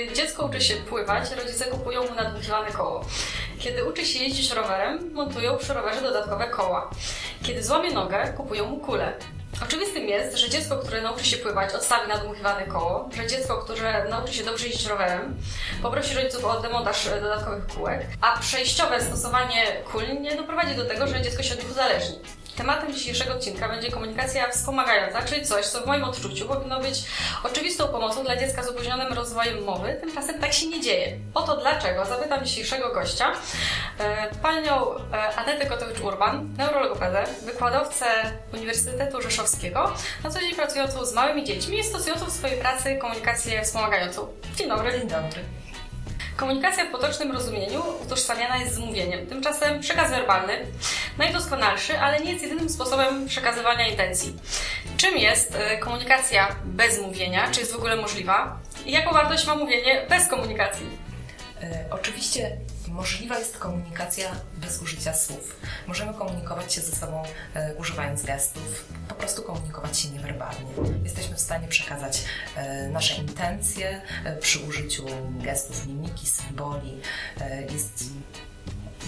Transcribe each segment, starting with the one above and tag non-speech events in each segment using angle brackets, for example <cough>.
Kiedy dziecko uczy się pływać, rodzice kupują mu nadmuchiwane koło. Kiedy uczy się jeździć rowerem, montują przy rowerze dodatkowe koła. Kiedy złamie nogę, kupują mu kulę. Oczywistym jest, że dziecko, które nauczy się pływać, odstawi nadmuchiwane koło, że dziecko, które nauczy się dobrze jeździć rowerem, poprosi rodziców o demontaż dodatkowych kółek, a przejściowe stosowanie kul nie doprowadzi do tego, że dziecko się od nich uzależni. Tematem dzisiejszego odcinka będzie komunikacja wspomagająca, czyli coś, co w moim odczuciu powinno być oczywistą pomocą dla dziecka z opóźnionym rozwojem mowy, tymczasem tak się nie dzieje. Oto dlaczego zapytam dzisiejszego gościa, e, panią e, Anetę Kotowicz-Urban, neurologopedę, wykładowcę Uniwersytetu Rzeszowskiego, na co dzień pracującą z małymi dziećmi i stosującą w swojej pracy komunikację wspomagającą. Dzień dobry. Dzień dobry. Komunikacja w potocznym rozumieniu utożsamiana jest z mówieniem. Tymczasem przekaz werbalny, najdoskonalszy, ale nie jest jedynym sposobem przekazywania intencji. Czym jest e, komunikacja bez mówienia? Czy jest w ogóle możliwa? I jaką wartość ma mówienie bez komunikacji? E, oczywiście możliwa jest komunikacja bez użycia słów. Możemy komunikować się ze sobą e, używając gestów, po prostu komunikować się niewerbalnie. Jesteśmy w stanie przekazać e, nasze intencje e, przy użyciu gestów, mimiki, symboli. E, jest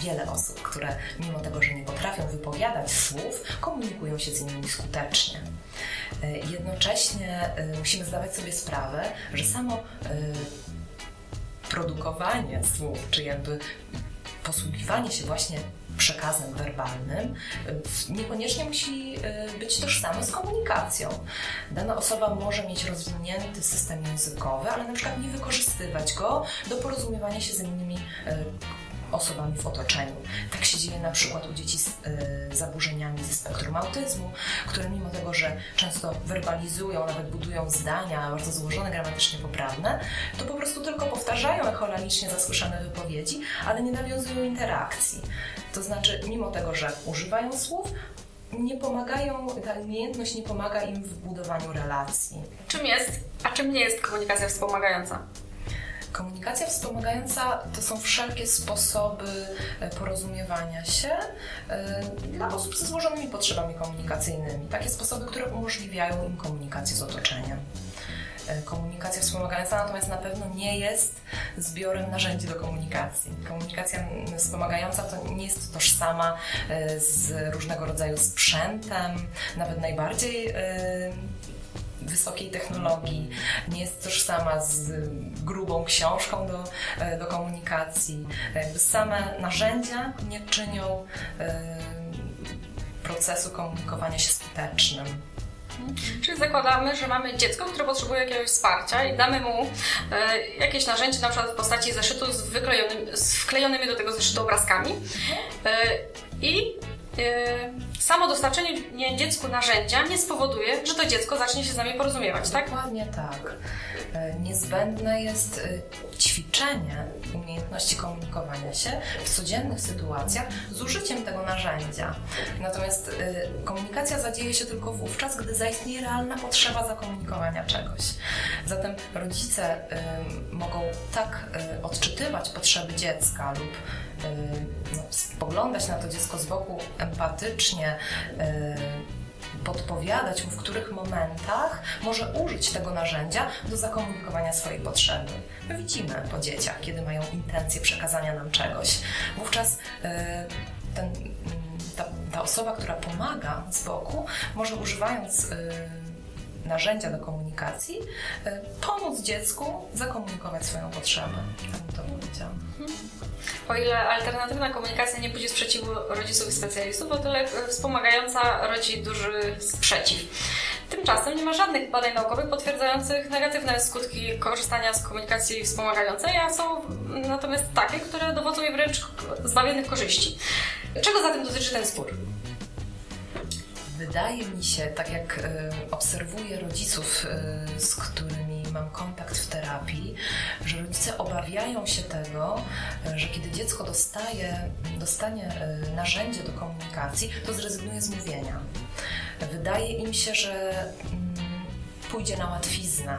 wiele osób, które mimo tego, że nie potrafią wypowiadać słów, komunikują się z innymi skutecznie. E, Jednocześnie e, musimy zdawać sobie sprawę, że samo e, produkowanie słów, czy jakby posługiwanie się właśnie przekazem werbalnym niekoniecznie musi y, być tożsame z komunikacją. Dana osoba może mieć rozwinięty system językowy, ale na przykład nie wykorzystywać go do porozumiewania się z innymi y, osobami w otoczeniu. Tak się dzieje na przykład u dzieci z y, zaburzeniami ze spektrum autyzmu, które mimo tego, że często werbalizują, nawet budują zdania bardzo złożone, gramatycznie poprawne, to po prostu tylko powtarzają echolalicznie zasłyszane wypowiedzi, ale nie nawiązują interakcji. To znaczy, mimo tego, że używają słów, nie pomagają, ta umiejętność nie pomaga im w budowaniu relacji. Czym jest, a czym nie jest komunikacja wspomagająca? Komunikacja wspomagająca to są wszelkie sposoby e, porozumiewania się e, dla osób ze złożonymi potrzebami komunikacyjnymi. Takie sposoby, które umożliwiają im komunikację z otoczeniem. E, Komunikacja wspomagająca natomiast na pewno nie jest zbiorem narzędzi do komunikacji. Komunikacja wspomagająca to nie jest tożsama z różnego rodzaju sprzętem, nawet najbardziej wysokiej technologii, nie jest tożsama z grubą książką do, e, do komunikacji. Jakby same narzędzia nie czynią e, procesu komunikowania się skutecznym. Czyli zakładamy, że mamy dziecko, które potrzebuje jakiegoś wsparcia i damy mu e, jakieś narzędzie, na przykład w postaci zeszytu z, z wklejonymi do tego zeszytu obrazkami. E, I samo dostarczenie dziecku narzędzia nie spowoduje, że to dziecko zacznie się z nami porozumiewać, tak? Dokładnie tak. E, Niezbędne jest e, ćwiczenie umiejętności komunikowania się w codziennych sytuacjach z użyciem tego narzędzia. Natomiast e, komunikacja zadzieje się tylko wówczas, gdy zaistnieje realna potrzeba zakomunikowania czegoś. Zatem rodzice e, mogą tak e, odczytywać potrzeby dziecka lub e, no, spoglądać na to dziecko z boku empatycznie, e, podpowiadać mu, w których momentach może użyć tego narzędzia do zakomunikowania swojej potrzeby. My widzimy po dzieciach, kiedy mają intencję przekazania nam czegoś. Wówczas e, ten, mm, ta, ta osoba, która pomaga z boku, może używając e, narzędzia do komunikacji, e, pomóc dziecku zakomunikować swoją potrzebę. Tak bym to powiedziałam. O ile alternatywna komunikacja nie budzi sprzeciwu rodziców i specjalistów, o tyle e, wspomagająca rodzi duży sprzeciw. Tymczasem nie ma żadnych badań naukowych potwierdzających negatywne skutki korzystania z komunikacji wspomagającej, a są natomiast takie, które dowodzą jej wręcz zbawiennych korzyści. Czego zatem dotyczy ten spór? Wydaje mi się, tak jak e, obserwuję rodziców, e, z którymi mam kontakt w terapii, że rodzice obawiają się tego, e, że kiedy dziecko dostaje, dostanie e, narzędzie do komunikacji, to zrezygnuje z mówienia. Wydaje im się, że mm, pójdzie na łatwiznę.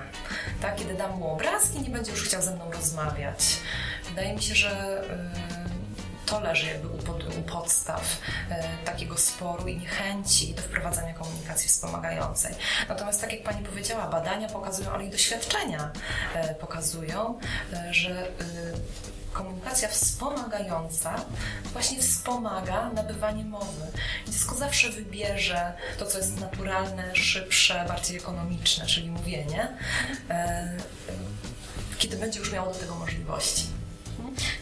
Tak? Kiedy dam mu obrazki, nie będzie już chciał ze mną rozmawiać. Wydaje mi się, że e, to leży jakby u, pod, u podstaw e, takiego sporu i niechęci do wprowadzania komunikacji wspomagającej. Natomiast tak jak Pani powiedziała, badania pokazują, ale i doświadczenia e, pokazują, e, że komunikacja wspomagająca właśnie wspomaga nabywanie mowy. Dziecko zawsze wybierze to, co jest naturalne, szybsze, bardziej ekonomiczne, czyli mówienie, kiedy będzie już miało do tego możliwości.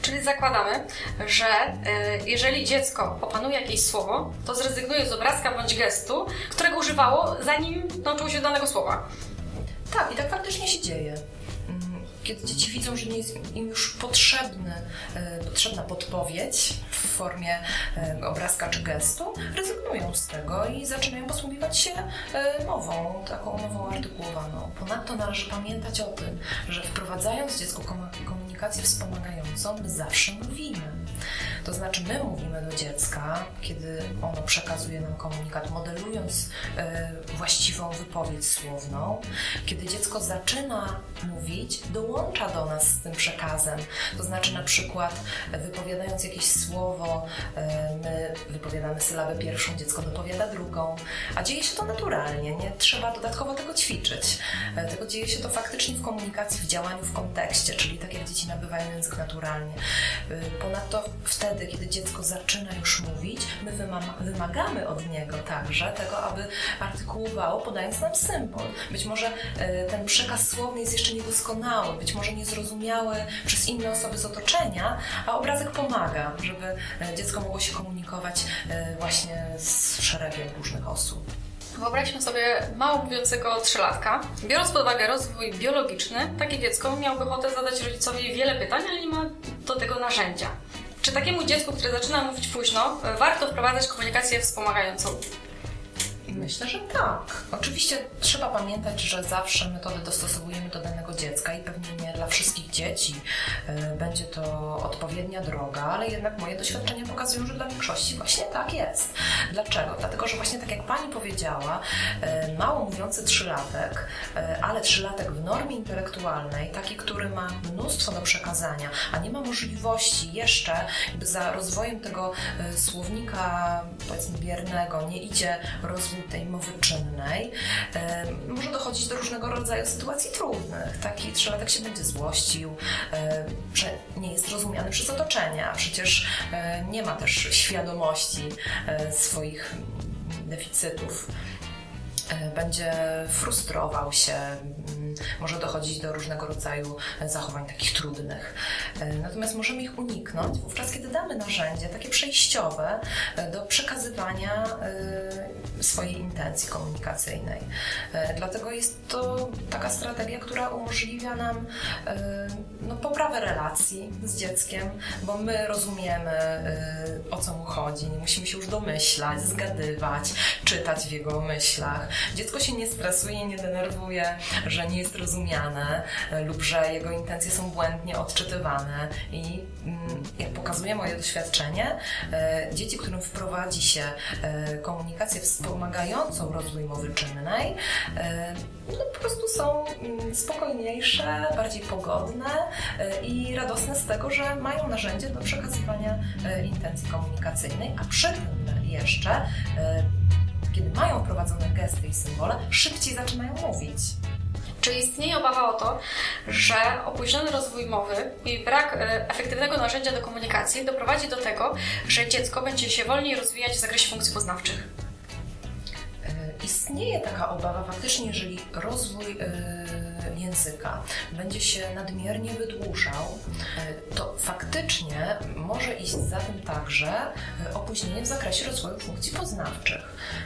Czyli zakładamy, że y, jeżeli dziecko opanuje jakieś słowo, to zrezygnuje z obrazka bądź gestu, którego używało zanim nauczyło się danego słowa. Tak, i tak faktycznie się dzieje. Kiedy dzieci widzą, że nie jest im już potrzebny, e, potrzebna podpowiedź w formie e, obrazka czy gestu, rezygnują z tego i zaczynają posługiwać się e, mową, taką mową artykułowaną. Ponadto należy pamiętać o tym, że wprowadzając dziecku komu- komunikację wspomagającą, my zawsze mówimy. To znaczy, my mówimy do dziecka, kiedy ono przekazuje nam komunikat, modelując e, właściwą wypowiedź słowną. Kiedy dziecko zaczyna mówić, dołącza do nas z tym przekazem. To znaczy, na przykład, e, wypowiadając jakieś słowo, e, my wypowiadamy sylabę pierwszą, dziecko dopowiada drugą, a dzieje się to naturalnie, nie trzeba dodatkowo tego ćwiczyć. E, Tylko dzieje się to faktycznie w komunikacji, w działaniu, w kontekście, czyli tak jak dzieci nabywają język naturalnie. Y, Ponadto wtedy, kiedy dziecko zaczyna już mówić, my wyma- wymagamy od niego także tego, aby artykułowało, podając nam symbol. Być może ten przekaz słowny jest jeszcze niedoskonały, być może niezrozumiały przez inne osoby z otoczenia, a obrazek pomaga, żeby y, dziecko mogło się komunikować y, właśnie z szeregiem różnych osób. Wyobraźmy sobie mało mówiącego trzylatka. Biorąc pod uwagę rozwój biologiczny, takie dziecko miałoby ochotę zadać rodzicowi wiele pytań, ale nie ma do tego narzędzia. Czy takiemu dziecku, które zaczyna mówić późno, warto wprowadzać komunikację wspomagającą? Myślę, że tak. Oczywiście trzeba pamiętać, że zawsze metody dostosowujemy do danego dziecka i pewnie nie dla wszystkich dzieci e, będzie to odpowiednia droga, ale jednak moje doświadczenia pokazują, że dla większości właśnie tak jest. Dlaczego? Dlatego, że właśnie tak jak Pani powiedziała, e, mało mówiący trzylatek, e, ale trzylatek w normie intelektualnej, taki, który ma mnóstwo do przekazania, a nie ma możliwości jeszcze jakby za rozwojem tego słownika powiedzmy biernego, nie idzie rozwój tej mowy czynnej, może dochodzić do różnego rodzaju sytuacji trudnych. Taki trzylatek się będzie złościł, e, że nie jest rozumiany przez otoczenie, a przecież e, nie ma też świadomości e, swoich deficytów będzie frustrował się, może dochodzić do różnego rodzaju zachowań takich trudnych. E, Natomiast możemy ich uniknąć wówczas, kiedy damy narzędzie takie przejściowe e, do przekazywania e, swojej intencji komunikacyjnej. Dlatego jest to taka strategia, która umożliwia nam no, poprawę relacji z dzieckiem, bo my rozumiemy o co mu chodzi, nie musimy się już domyślać, zgadywać, czytać w jego myślach. Dziecko się nie stresuje, nie denerwuje, że nie jest rozumiane lub że jego intencje są błędnie odczytywane i mm, jak pokazuje moje doświadczenie, e, dzieci, którym wprowadzi się e, komunikację wspomagającą rozwój mowy czynnej, e, no, po prostu są mm, spokojniejsze, bardziej pogodne i radosne z tego, że mają narzędzie do przekazywania intencji komunikacyjnej, a przy tym jeszcze, kiedy mają wprowadzone gesty i symbole, szybciej zaczynają mówić. Czy istnieje obawa o to, że opóźniony rozwój mowy i brak e, efektywnego narzędzia do komunikacji doprowadzi do tego, że dziecko będzie się wolniej rozwijać w zakresie funkcji poznawczych? E, Istnieje taka obawa faktycznie, jeżeli rozwój e, języka będzie się nadmiernie wydłużał, to faktycznie może iść za tym także opóźnienie w zakresie rozwoju funkcji poznawczych,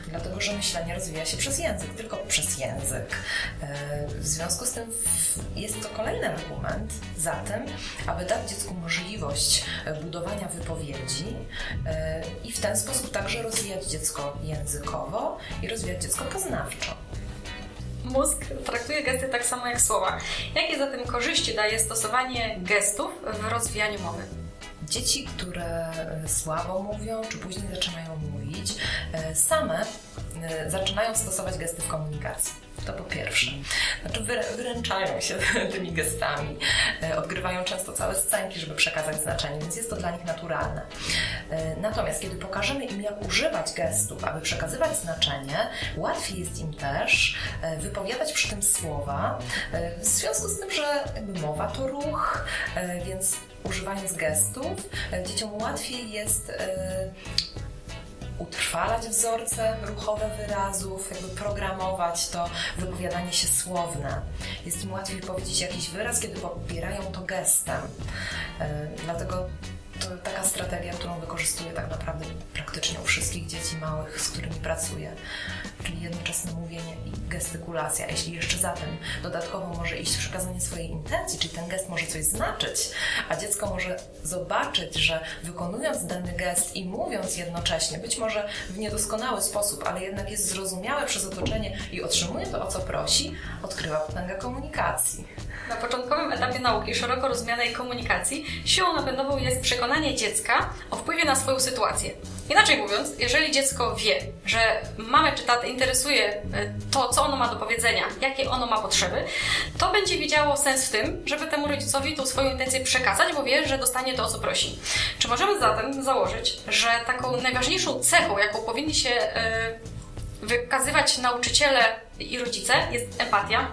dlatego że myślenie rozwija się przez język, tylko przez język. E, W związku z tym jest to kolejny argument za tym, aby dać dziecku możliwość e, budowania wypowiedzi e, i w ten sposób także rozwijać dziecko językowo i rozwijać dziecko poznawczo. Mózg traktuje gesty tak samo jak słowa. Jakie zatem korzyści daje stosowanie gestów w rozwijaniu mowy? Dzieci, które e, słabo mówią, czy później zaczynają mówić, e, same e, zaczynają stosować gesty w komunikacji. To po pierwsze. Znaczy wyr- wyręczają się <laughs> tymi gestami, odgrywają często całe scenki, żeby przekazać znaczenie, więc jest to dla nich naturalne. Natomiast kiedy pokażemy im, jak używać gestów, aby przekazywać znaczenie, łatwiej jest im też wypowiadać przy tym słowa, w związku z tym, że mowa to ruch, więc używając gestów, dzieciom łatwiej jest e, utrwalać wzorce ruchowe wyrazów, jakby programować to wypowiadanie się słowne. Jest im łatwiej powiedzieć jakiś wyraz, kiedy popierają to gestem. E, Dlatego taka strategia, którą wykorzystuję tak naprawdę praktycznie u wszystkich dzieci małych, z którymi pracuję. Czyli jednoczesne mówienie i gestykulacja. Jeśli jeszcze za tym dodatkowo może iść przekazanie swojej intencji, czyli ten gest może coś znaczyć, a dziecko może zobaczyć, że wykonując dany gest i mówiąc jednocześnie, być może w niedoskonały sposób, ale jednak jest zrozumiałe przez otoczenie i otrzymuje to, o co prosi, odkrywa potęgę komunikacji. Na początkowym etapie nauki szeroko rozumianej komunikacji siłą napędową jest przekonanie dziecka o wpływie na swoją sytuację. Inaczej mówiąc, jeżeli dziecko wie, że mamy czy tatę interesuje e, to, co ono ma do powiedzenia, jakie ono ma potrzeby, to będzie widziało sens w tym, żeby temu rodzicowi tą swoją intencję przekazać, bo wie, że dostanie to, o co prosi. Czy możemy zatem założyć, że taką najważniejszą cechą, jaką powinni się e, wykazywać nauczyciele i rodzice, jest empatia?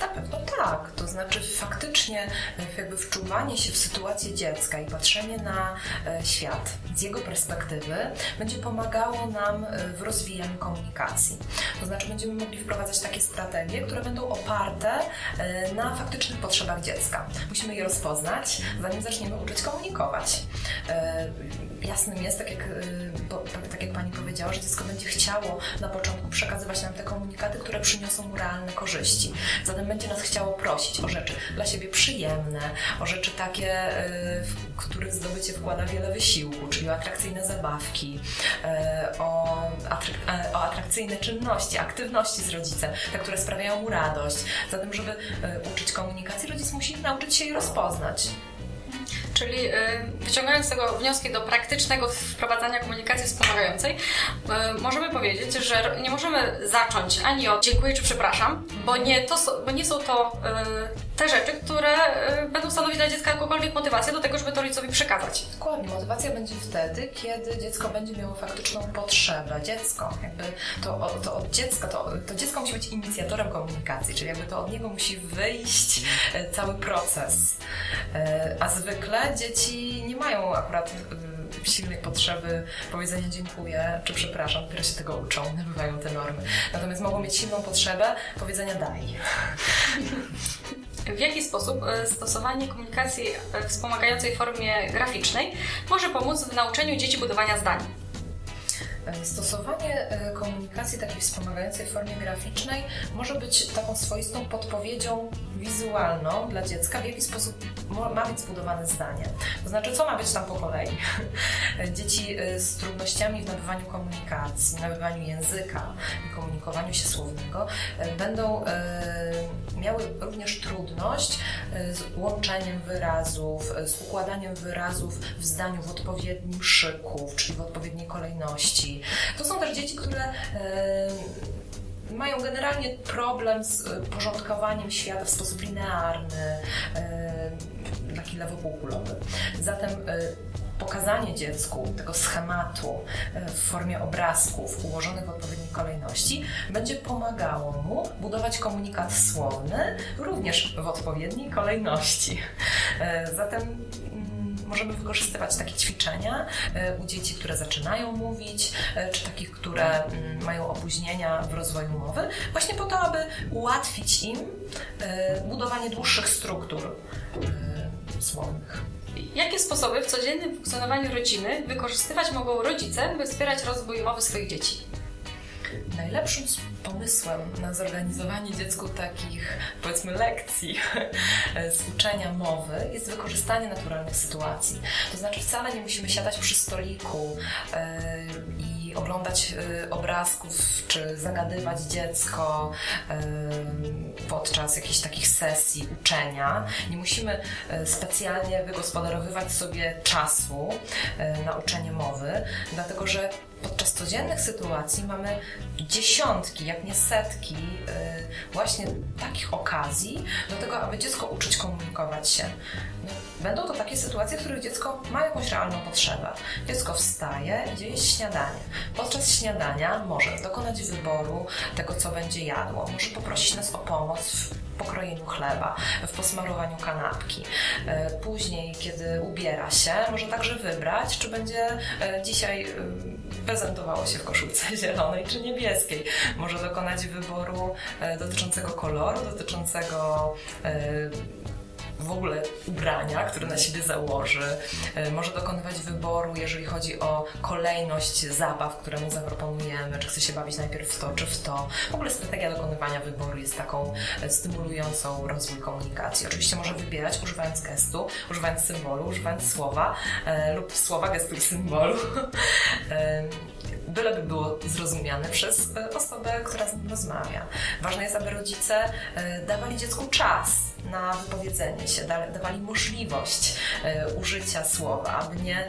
Na pewno tak. Znaczy faktycznie e, jakby wczuwanie się w sytuację dziecka i patrzenie na e, świat z jego perspektywy będzie pomagało nam e, w rozwijaniu komunikacji. To znaczy będziemy mogli wprowadzać takie strategie, które będą oparte na faktycznych potrzebach dziecka. Musimy je rozpoznać, zanim zaczniemy uczyć komunikować. Jasnym jest, tak jak, tak jak Pani powiedziała, że dziecko będzie chciało na początku przekazywać nam te komunikaty, które przyniosą mu realne korzyści. Zatem będzie nas chciało prosić o rzeczy dla siebie przyjemne, o rzeczy takie, e, w których zdobycie wkłada wiele wysiłku, czyli o atrakcyjne zabawki, e, o, atrak- e, o atrakcyjne czynności, aktywności z rodzicem, te, które sprawiają mu radość. Zatem, żeby uczyć komunikacji, rodzic musi nauczyć się jej rozpoznać. Czyli y, wyciągając z tego wnioski do praktycznego wprowadzania komunikacji wspomagającej, y, możemy powiedzieć, że nie możemy zacząć ani od dziękuję czy przepraszam, bo nie, to, bo nie są to y, te rzeczy, które będą stanowić dla dziecka jakąkolwiek motywację do tego, żeby to rodzicowi przekazać. Dokładnie, motywacja będzie wtedy, kiedy dziecko będzie miało faktyczną potrzebę. Dziecko, jakby to, to od dziecka, to, to dziecko musi być inicjatorem komunikacji, czyli jakby to od niego musi wyjść e, cały proces. E, A zwykle dzieci nie mają akurat e, silnej potrzeby powiedzenia dziękuję czy przepraszam, dopiero się tego uczą, nabywają te normy. Natomiast mogą mieć silną potrzebę powiedzenia daj. W jaki sposób y, stosowanie komunikacji y, wspomagającej formie graficznej może pomóc w nauczeniu dzieci budowania zdań? Stosowanie e, komunikacji takiej wspomagającej w formie graficznej może być taką swoistą podpowiedzią wizualną dla dziecka, w jaki sposób ma być zbudowane zdanie. To znaczy, co ma być tam po kolei. <laughs> Dzieci e, z trudnościami w nabywaniu komunikacji, nabywaniu języka komunikowaniu się słownego e, będą e, miały również trudność e, z łączeniem wyrazów, e, z układaniem wyrazów w zdaniu w odpowiednim szyku, czyli w odpowiedniej kolejności. To są też dzieci, które e, mają generalnie problem z porządkowaniem świata w sposób linearny, taki lewopółkulowy. Zatem pokazanie dziecku tego schematu e, w formie obrazków ułożonych w odpowiedniej kolejności będzie pomagało mu budować komunikat słowny również w odpowiedniej kolejności. E, Zatem mm, możemy wykorzystywać takie ćwiczenia e, u dzieci, które zaczynają mówić, czy takich, które mm, mają opóźnienia w rozwoju mowy, właśnie po to, aby ułatwić im budowanie dłuższych struktur e, Jakie sposoby w codziennym funkcjonowaniu rodziny wykorzystywać mogą rodzice, by wspierać rozwój mowy swoich dzieci? Najlepszym pomysłem na zorganizowanie dziecku takich, powiedzmy, lekcji <laughs> z uczenia mowy jest wykorzystanie naturalnych sytuacji. To znaczy, wcale nie musimy siadać przy stoliku e, oglądać e, obrazków, czy zagadywać dziecko e, podczas jakichś takich sesji uczenia. Nie musimy e, specjalnie wygospodarowywać sobie czasu na uczenie mowy, dlatego że podczas codziennych sytuacji mamy dziesiątki, jak nie setki y, właśnie takich okazji do tego, aby dziecko uczyć komunikować się. No, Będą to takie sytuacje, w których dziecko ma jakąś realną potrzebę. Dziecko wstaje, idzie jeść śniadanie. Podczas śniadania może dokonać wyboru tego, co będzie jadło. Może poprosić nas o pomoc w pokrojeniu chleba, w posmarowaniu kanapki. E, Później, kiedy ubiera się, może także wybrać, czy będzie e, dzisiaj prezentowało się w koszulce <laughs> zielonej czy niebieskiej. Może dokonać wyboru e, dotyczącego koloru, dotyczącego e, ogóle ubrania, które na siebie założy. E, Może dokonywać wyboru, jeżeli chodzi o kolejność zabaw, które mu zaproponujemy, czy chce się bawić najpierw w to, czy w to. W ogóle strategia dokonywania wyboru jest taką e, stymulującą rozwój komunikacji. Oczywiście może wybierać używając gestu, używając symbolu, używając słowa e, lub słowa, gestu i symbolu. <laughs> Byleby było zrozumiane przez osobę, która z nim rozmawia. Ważne jest, aby rodzice dawali dziecku czas na wypowiedzenie się, da- dawali możliwość e, użycia słowa, aby nie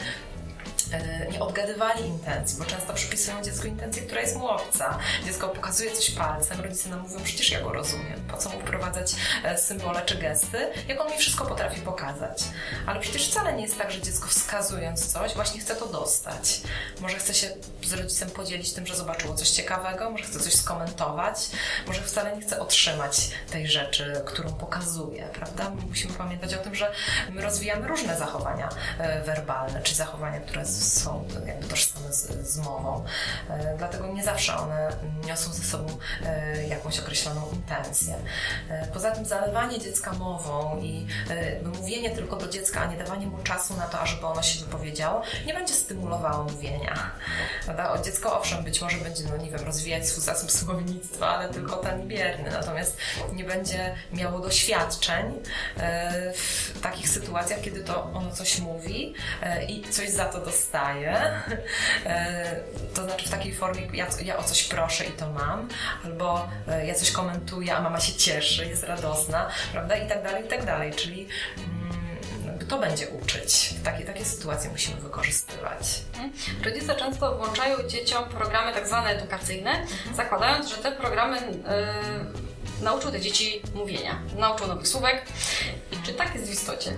nie odgadywali intencji, bo często przypisują dziecku intencję, która jest mu obca. Dziecko pokazuje coś palcem, rodzice nam mówią, przecież ja go rozumiem, po co mu wprowadzać e, symbole czy gesty, jak on mi wszystko potrafi pokazać. Ale przecież wcale nie jest tak, że dziecko wskazując coś, właśnie chce to dostać. Może chce się z rodzicem podzielić tym, że zobaczyło coś ciekawego, może chce coś skomentować, może wcale nie chce otrzymać tej rzeczy, którą pokazuje, prawda? Musimy pamiętać o tym, że my rozwijamy różne zachowania e, werbalne, czy zachowania, które są jakby tożsame z, z mową. E, Dlatego nie zawsze one niosą ze sobą e, jakąś określoną intencję. E, Poza tym zalewanie dziecka mową i e, mówienie tylko do dziecka, a nie dawanie mu czasu na to, ażeby ono się wypowiedziało, nie będzie stymulowało mówienia. Dziecko owszem być może będzie, no nie wiem, rozwijać swój zasób słownictwa, ale tylko ten bierny, natomiast nie będzie miało doświadczeń w takich sytuacjach, kiedy to ono coś mówi i coś za to dostaje. E, To znaczy w takiej formie, ja, ja o coś proszę i to mam, albo e, ja coś komentuję, a mama się cieszy, jest radosna, prawda? I tak dalej, i tak dalej. Czyli mm, to będzie uczyć. Takie, takie sytuacje musimy wykorzystywać. Rodzice często włączają dzieciom programy tak zwane edukacyjne, zakładając, że te programy y, nauczą te dzieci mówienia, nauczą nowych słówek. I czy tak jest w istocie?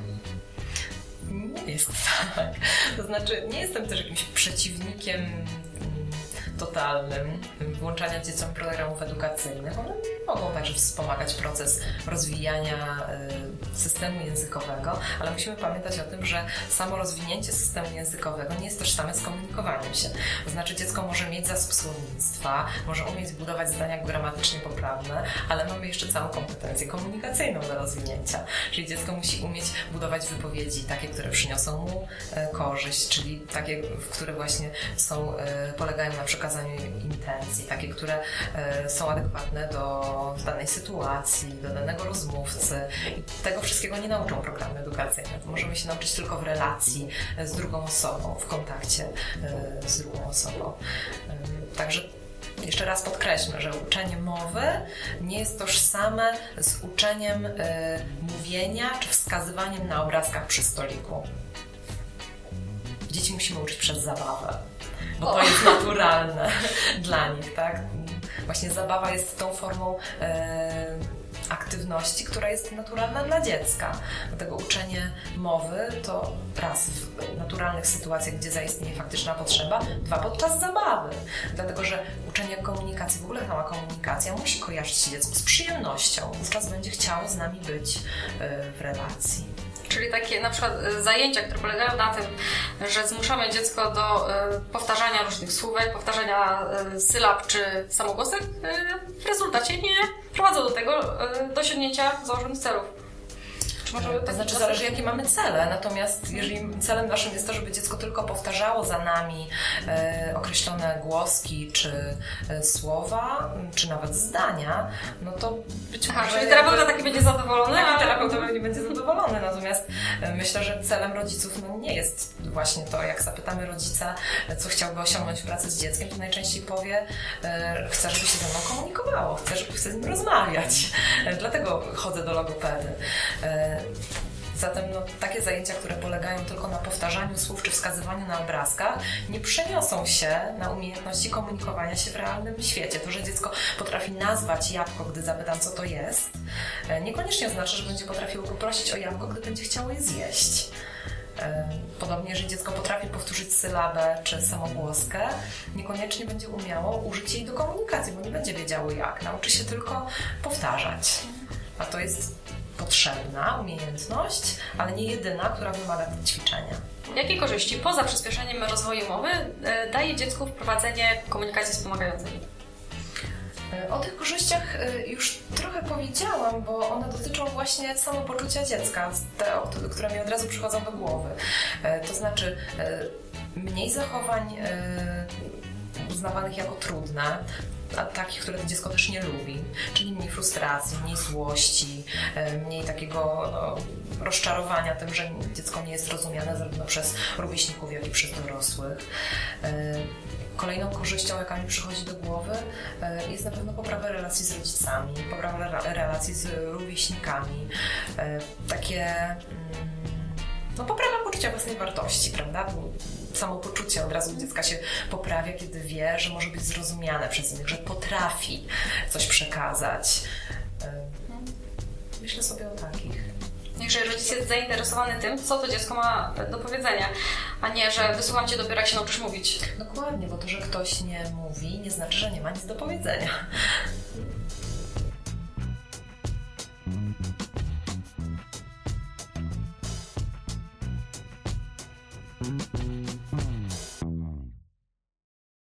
Jest <laughs> tak. To znaczy, nie jestem też jakimś przeciwnikiem totalnym włączania dzieciom programów edukacyjnych. Mogą także wspomagać proces rozwijania y, systemu językowego, ale musimy pamiętać o tym, że samo rozwinięcie systemu językowego nie jest tożsame z komunikowaniem się. To znaczy, dziecko może mieć zasób słownictwa, może umieć budować zdania gramatycznie poprawne, ale mamy jeszcze całą kompetencję komunikacyjną do rozwinięcia. Czyli dziecko musi umieć budować wypowiedzi takie, które przyniosą mu e, korzyść, czyli takie, które właśnie są, e, polegają na przekazaniu intencji, takie, które e, są adekwatne do danej sytuacji, do danego rozmówcy. I tego wszystkiego nie nauczą programy edukacyjne. To możemy się nauczyć tylko w relacji e, z drugą osobą, w kontakcie e, z drugą osobą. E, Także jeszcze raz podkreślmy, że uczenie mowy nie jest tożsame z uczeniem mówienia czy wskazywaniem na obrazkach przy stoliku. Dzieci musimy uczyć przez zabawę, bo to jest naturalne <laughs> dla nich, tak? Właśnie zabawa jest tą formą e, aktywności, która jest naturalna dla dziecka. Dlatego uczenie mowy to raz w naturalnych sytuacjach, gdzie zaistnieje faktyczna potrzeba, dwa podczas zabawy. Dlatego, że uczenie komunikacji, w ogóle sama komunikacja musi kojarzyć się dziecku z przyjemnością. Wówczas będzie chciało z nami być e, w relacji. Czyli takie na przykład y, zajęcia, które polegają na tym, że zmuszamy dziecko do y, powtarzania różnych słówek, powtarzania y, sylab czy samogłosek, w rezultacie nie prowadzą do tego do osiągnięcia założonych celów. Możemy To znaczy zależy jakie mamy cele, natomiast jeżeli celem naszym jest to, żeby dziecko tylko powtarzało za nami e, określone głoski, czy e, słowa, czy nawet zdania, no to być Aha, może... czyli terapeuta taki będzie zadowolony, a terapeuta pewnie będzie zadowolony, natomiast e, myślę, że celem rodziców no, nie jest właśnie to, jak zapytamy rodzica, co chciałby osiągnąć w pracy z dzieckiem, to najczęściej powie, e, chcę, żeby się ze mną komunikowało, chcę, żeby chcę z nim rozmawiać, e, dlatego chodzę do logopedy. E, Zatem no, takie zajęcia, które polegają tylko na powtarzaniu słów czy wskazywaniu na obrazkach, nie przeniosą się na umiejętności komunikowania się w realnym świecie. To, że dziecko potrafi nazwać jabłko, gdy zapytam, co to jest, e, niekoniecznie oznacza, że będzie potrafiło poprosić o jabłko, gdy będzie chciało je zjeść. E, Podobnie, jeżeli dziecko potrafi powtórzyć sylabę czy samogłoskę, niekoniecznie będzie umiało użyć jej do komunikacji, bo nie będzie wiedziało jak. Nauczy się tylko powtarzać. A to jest potrzebna umiejętność, ale nie jedyna, która wymaga ćwiczenia. Jakie korzyści poza przyspieszeniem rozwoju mowy e, daje dziecku wprowadzenie komunikacji wspomagającej? E, O tych korzyściach e, już trochę powiedziałam, bo one dotyczą właśnie samopoczucia dziecka, te, które mi od razu przychodzą do głowy. To znaczy mniej zachowań uznawanych jako trudne, takich, które to dziecko też nie lubi, czyli mniej frustracji, mniej złości, e, mniej takiego no, rozczarowania tym, że dziecko nie jest rozumiane zarówno przez rówieśników, jak i przez dorosłych. E, Kolejną korzyścią, jaka mi przychodzi do głowy, e, jest na pewno poprawa relacji z rodzicami, poprawa re- relacji z rówieśnikami, takie mm, no, poprawa poczucia własnej wartości, prawda? Samopoczucie od razu dziecka się poprawia, kiedy wie, że może być zrozumiane przez innych, że potrafi coś przekazać. Myślę sobie o takich. Jeżeli rodzic jest zainteresowany tym, co to dziecko ma do powiedzenia, a nie, że wysłucham cię dopiero jak się nauczysz mówić. Dokładnie, bo to, że ktoś nie mówi, nie znaczy, że nie ma nic do powiedzenia.